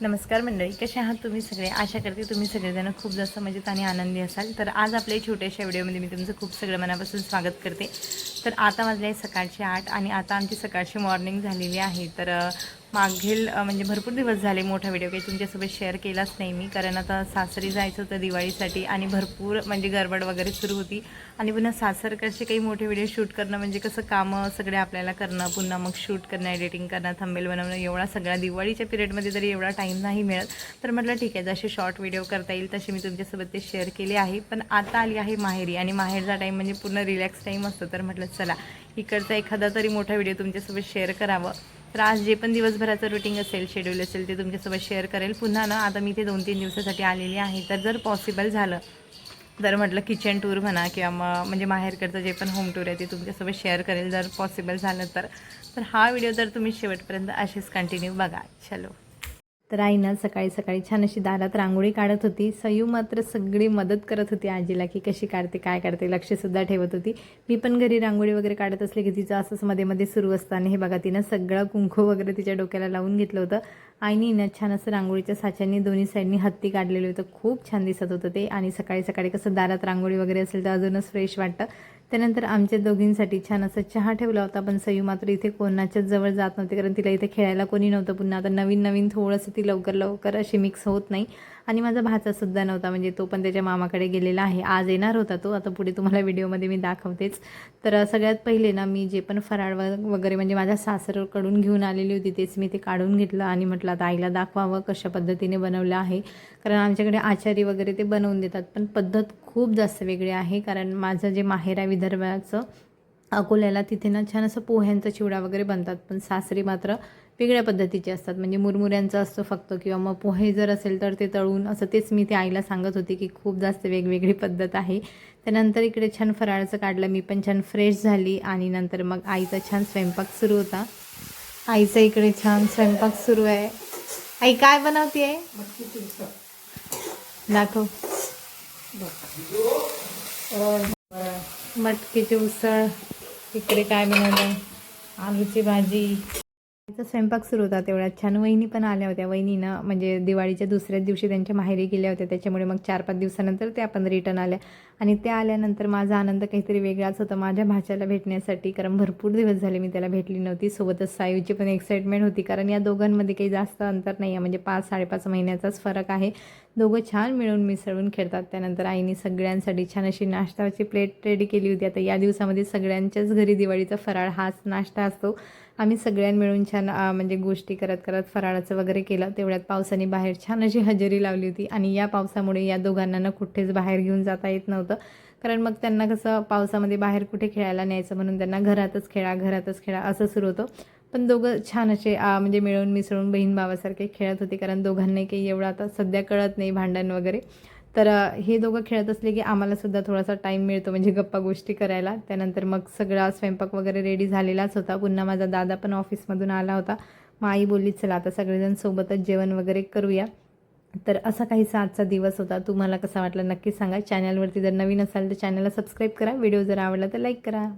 नमस्कार मंडळी कसे आहात तुम्ही सगळे? आशा करते तुम्ही सगळेजण खूप जास्त मजेत आणि आनंदी असाल. तर आज आपल्या छोट्याशा व्हिडिओमध्ये मी तुमचं खूप सगळं मनापासून स्वागत करते. तर आता वाजले आहे सकाळचे आठ आणि आता आमची सकाळची मॉर्निंग झालेली आहे. तर मागील म्हणजे भरपूर दिवस झाले मोठा व्हिडिओ काही तुमच्यासोबत शेअर केलाच नाही मी. कारण आता सासरी जायचं होतं दिवाळीसाठी आणि भरपूर म्हणजे गडबड वगैरे सुरू होती. आणि पुन्हा सासरकडचे काही मोठे व्हिडिओ शूट करणं म्हणजे कसं कामं सगळे आपल्याला करणं पुन्हा मग शूट करणं एडिटिंग करणं थंबेल बनवणं एवढा सगळा दिवाळीच्या पिरियडमध्ये तरी एवढा टाईम नाही मिळत तर म्हटलं ठीक आहे जसे शॉर्ट व्हिडिओ करता येईल तसे मी तुमच्यासोबत ते शेअर केले आहे. पण आता आली आहे माहेरी आणि माहेरचा टाईम म्हणजे पूर्ण रिलॅक्स टाईम असतो तर म्हटलं चला इकडचा एखादा तरी मोठा व्हिडिओ तुमच्यासोबत शेअर करावं. तर आज जे पण दिवसभराचं रुटीन असेल शेड्यूल असेल ते तुमच्यासोबत शेअर करेल. पुन्हा ना आता मी ते दोन तीन दिवसासाठी आलेली आहे. तर जर पॉसिबल झालं तर म्हटलं किचन टूर म्हणा किंवा मग म्हणजे माहेरकडचं जे पण होम टूर आहे ते तुमच्यासोबत शेअर करेल. जर पॉसिबल झालं तर. तर हा व्हिडिओ जर तुम्ही शेवटपर्यंत असेच कंटिन्यू बघा. चलो. तर आई ना सकाळी सकाळी छान अशी दारात रांगोळी काढत होती. सयू मात्र सगळी मदत करत होती आजीला की कशी काढते काय काढते लक्षसुद्धा ठेवत होती. मी पण घरी रांगोळी वगैरे काढत असले की तिचं असंच मध्ये मध्ये सुरू असताना हे बघा तिनं सगळं कुंकू वगैरे तिच्या डोक्याला लावून घेतलं होतं. आईने ना छान असं रांगोळीच्या साच्यानी दोन्ही साईडनी हत्ती काढलेलं होतं. खूप छान दिसत होतं ते. आणि सकाळी सकाळी कसं दारात रांगोळी वगैरे असेल तर अजूनच फ्रेश वाटतं. त्यानंतर आमच्या दोघींसाठी छान असं चहा ठेवला होता पण सयू मात्र इथे कोणाच्याच जवळ जात नव्हते कारण तिला इथे खेळायला कोणी नव्हतं. पुन्हा आता नवीन नवीन थोडंसं ती लवकर लवकर अशी मिक्स होत नाही. आणि माझा भाचासुद्धा नव्हता म्हणजे तो पण त्याच्या मामाकडे गेलेला आहे. आज येणार होता तो. आता पुढे तुम्हाला व्हिडिओमध्ये मी दाखवतेच. तर सगळ्यात पहिले ना मी जे पण फराळ वगैरे म्हणजे माझ्या सासरकडून घेऊन आलेली होती तेच मी ते काढून घेतलं आणि म्हटलं आता आईला दाखवावं कशा पद्धतीने बनवलं आहे. कारण आमच्याकडे आचारी वगैरे ते बनवून देतात पण पद्धत खूप जास्त वेगळी आहे. कारण माझं जे माहेर आहे विदर्भाचं अकोल्याला तिथे ना छान असं पोह्यांचा चिवडा वगैरे बनतात पण सासरी मात्र वेगळ्या पद्धतीचे असतात. म्हणजे मुरमुऱ्यांचा असतो फक्त किंवा मग पोहे जर असेल तर ते तळून असं तेच मी ते आईला सांगत होते की खूप जास्त वेगवेगळी पद्धत आहे. त्यानंतर इकडे छान फराळाचं काढलं. मी पण छान फ्रेश झाली आणि नंतर मग आईचा छान स्वयंपाक सुरू होता. आईचा इकडे छान स्वयंपाक सुरू आहे. आई काय बनवते आहे दाखव. मटकीची उसळ. इकडे काय बनवलं? आलूची भाजी. स्वयंपाक सुरू होता तेवढ्या छान वहिनी पण आल्या होत्या. वहिनीनं म्हणजे दिवाळीच्या दुसऱ्याच दिवशी त्यांच्या माहेरी गेल्या होत्या. त्याच्यामुळे मग चार पाच दिवसानंतर त्या पण रिटर्न आल्या. आणि त्या आल्यानंतर माझा आनंद काहीतरी वेगळाच होता. माझ्या भाच्याला भेटण्यासाठी कारण भरपूर दिवस झाले मी त्याला भेटली नव्हती. सोबतच सायूची पण एक्साइटमेंट होती. कारण या दोघांमध्ये काही जास्त अंतर नाही आहे. म्हणजे पाच साडेपाच महिन्याचाच फरक आहे. दोघं छान मिळून मिसळून खेळतात. त्यानंतर आईने सगळ्यांसाठी छान अशी नाश्ताची प्लेट रेडी केली होती. आता या दिवसामध्ये सगळ्यांच्याच घरी दिवाळीचा फराळ हाच नाश्ता असतो. आम्ही सगळ्यां मिळून छान म्हणजे गोष्टी करत करत फराळाचं वगैरे केलं. तेवढ्यात पावसाने बाहेर छान अशी हजेरी लावली होती. आणि या पावसामुळे या दोघांना ना कुठेच बाहेर घेऊन जाता येत नव्हतं. कारण मग त्यांना कसं पावसामध्ये बाहेर कुठे खेळायला न्यायचं म्हणून त्यांना घरातच खेळा घरातच खेळा असं सुरू होतं. पण दोघं छान असे म्हणजे मिळून मिसळून बहीण भावासारखे खेळत होते. कारण दोघांनाही काही एवढं आता सध्या कळत नाही भांडण वगैरे. तर हे दोघं खेळत असले की आम्हालासुद्धा थोडासा टाईम मिळतो म्हणजे गप्पा गोष्टी करायला. त्यानंतर मग सगळा स्वयंपाक वगैरे रेडी झालेलाच होता. पुन्हा माझा दादा पण ऑफिसमधून आला होता. मग आई बोलली चला आता सगळेजण सोबतच जेवण वगैरे करूया. तर असा काहीसा आजचा दिवस होता. तुम्हाला कसा वाटला नक्की सांगा. चॅनलवरती जर नवीन असाल तर चॅनलला सबस्क्राईब करा. व्हिडिओ जर आवडला तर लाईक करा.